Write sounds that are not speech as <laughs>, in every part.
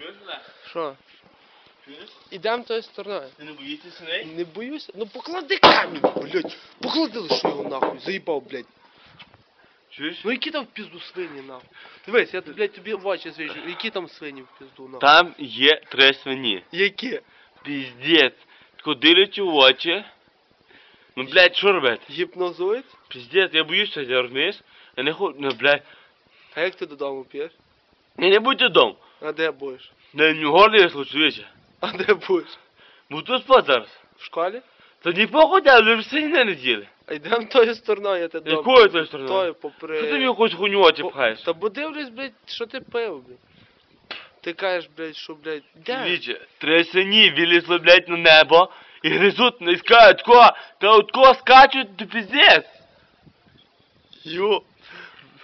Чуєш? Що? Чуєш? Ідемо тою стороною. Ти не боїшся свиней? Не боюся. Ну поклади камінь, блядь. Поклади лише його нахуй. Заїбав, блядь. Чуєш? Ну які там в пізду свині, нахуй. Дивись, я, блядь, тобі в очі звіжу. Які там свині в пізду, нахуй? Там є три свині. Які? Піздець. Дивлячи в очі. Ну, блядь, що робити? Гіпнозують? Піздець, я боюся, ти розумієш? Я не хочу, ну, блядь. А як ти додому п'єш? Не будь додому. А де будеш? Не, не горлі я случується. А де будеш? Буду спати зараз. В школі? Та не походя, вже все не неділі. А йдемо тою стороною, я Якою добре. тою стороною? Тою, попри... Що ти мені хоч хуйню очі пхаєш? Та бо дивлюсь, блядь, що ти пив, блядь. Ти кажеш, блядь, що, блядь, де? Віче, три сині вилізли, блядь, на небо і гризуть, не скажуть, ко, та от ко скачуть, то піздець. Йо.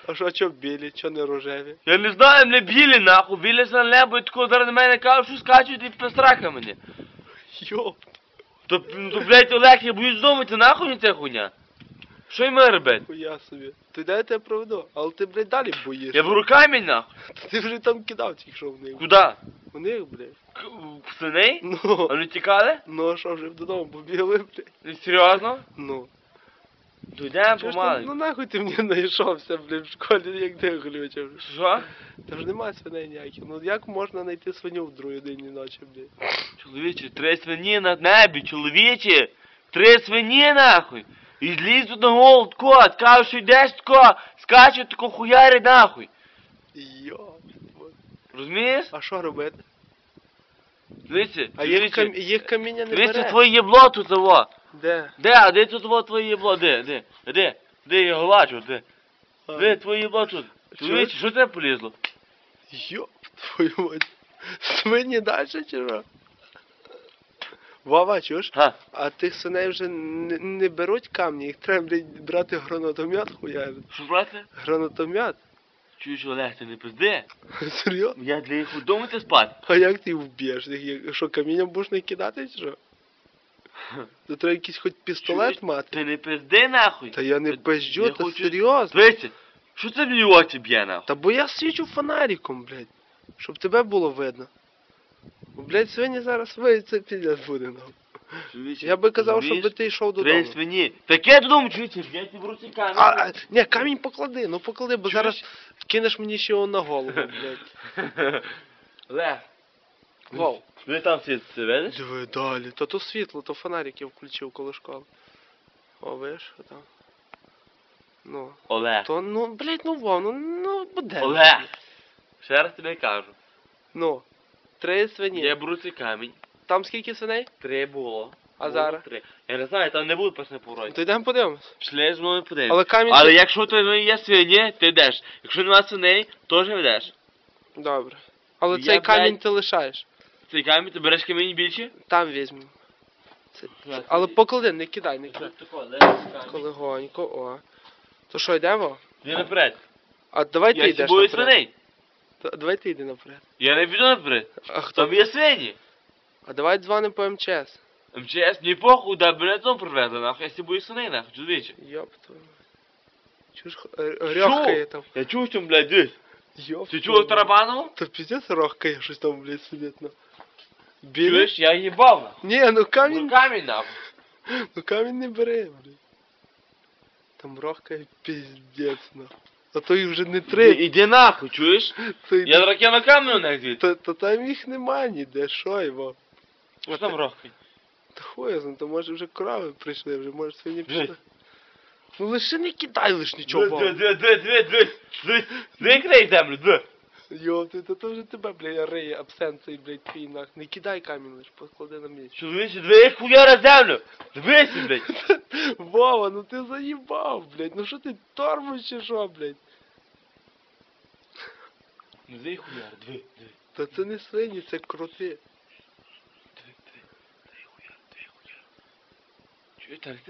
А що, чо білі, чо не рожеві? Я не знаю, мене білі нахуй, вилізли на небо і тако зараз на мене кажуть, що скачуть і пестраха мені. Йо. То, ну, то, блядь, Олег, я боюсь дому, це нахуй мені ця хуйня? Що й йому робити? Хуя собі. Ти дай я тебе проведу, але ти, блядь, далі боїшся. Я беру камінь нахуй. Ти вже там кидав тільки що в них. Куда? У них, блядь. К- в Синей? Ну. А вони тікали? Ну, а що вже додому побігли, блядь? Ну, Серйозно? Ну. То йдемо Чого ж ти, ну помаленьку. нахуй ти мені знайшовся, блядь, в школі, як ти глючив. Що? Та ж нема свиней ніяких. Ну як можна знайти свиню в другій годині ночі, блядь? Чоловіче, три свині на небі, чоловіче. Три свині нахуй. І злізуть на голову тако, кажуть, що йдеш тако, скачуть тако хуярі нахуй. Йо. Розумієш? А що робити? Дивіться, А їх, чоловіче, кам... їх каміння не дивіться бере. твоє єбло тут того. Де? Де, а де тут во твоє єбло, де, де, де, де я голачу, де, А, де твоє єбло тут. Чоловіче, що тебе полізло? Йоп, твою мать. Свині далі чи що? Вова, чуєш? Га, А тих свиней вже не, не беруть камні, їх треба блядь, брати гранатомет хуярити. що брати? Гранатомет? Чуєш, Олег, ти не пизди? <laughs> Серйозно? Я для їх удомити спати. А як ти їх вб'єш? Їх Що, камінням будеш не кидати чи що? То треба якийсь хоч пістолет мати. Ти не пизди нахуй. Та я не Я- пизджу, я та серйозно. Дивіться, що це мені в очі б'є нахуй? Та бо я свічу фонариком, блядь. Щоб тебе було видно. Бо, блядь, свині зараз виють, це піздець буде нам. Чоловіче, Я би казав, розумієш? щоб ти йшов Три додому. свині. Таке додому, чуєте, я ті в руці камінь. А, а, ні, камінь поклади, ну поклади, бо Чуєш? зараз кинеш мені ще його на голову, блядь. <laughs> Лев, Вау. ви там це видиш? Диви, далі. То то світло, то фонарик я включив коло школи. О, видиш, що там. Ну, Олег. то, ну, блядь, ну вау, ну, ну, буде. Олег. Ще раз тобі кажу. Ну, три свині. Я беру цей камінь. Там скільки свиней? Три було. А Було зараз? Три. Я не знаю, там не буде пасне повороті. То йдемо подивимось. Пішли з мною подивимось. Але камінь... Але якщо то є свині, ти йдеш. Якщо нема свиней, теж йдеш. Добре. Але Я, цей камінь ти лишаєш. Цей камінь, ти береш камінь більше? Там візьмемо. Це- Але поклади, не кидай, не кидай. Колегонько, о. То що, йдемо? Ти наперед. А давай ти Я йдеш сібою наперед. свиней. Та- Давай ти йди наперед. Я не піду наперед. А хто? Там є свині. А давай дзвонимо по МЧС. МЧС не похуй, да бере там привезли, нахуй, я сібою свиней, нахуй, чоловіче. Йоп твою. Чуєш, р- рьохкає там. Я чув, що, блядь, дивись. Йоп. Ти твою чув мать. Тарабанову? Та піздець рохкає щось там, блядь, сидить, ну. Білий? Чуєш, я їбав, нахуй. Ні, ну камінь, Ну камінь, нахуй. ну камінь не бере, блядь. Там рохкає піздець, ну. А то їх вже не Ти три. Іди нахуй, чуєш? То, Я зараз на камінь на звідти. то, то там їх нема ніде, що його. Що там рохкай? Та хуй, я знаю, то може вже корови прийшли, вже може свині пішли. Ну лише не кидай лиш нічого. Дві, бо. дві, дві, дві, дві, дві. Не землю, дві. Йо, ти, то, то вже тебе, блядь, риє абсент цей, блядь, твій нах. Не кидай камінь лиш, поклади на місце. Чоловіче, дві хуяра землю. Дивися, блядь. <laughs> Вова, ну ти заїбав, блядь, ну що ти тормоз чи що, блядь? Ну дві хуяра, дві, дві. Та це не свині, це кроти. Дві, дві, дві хуяра, дві хуяра. Чуєш, так ти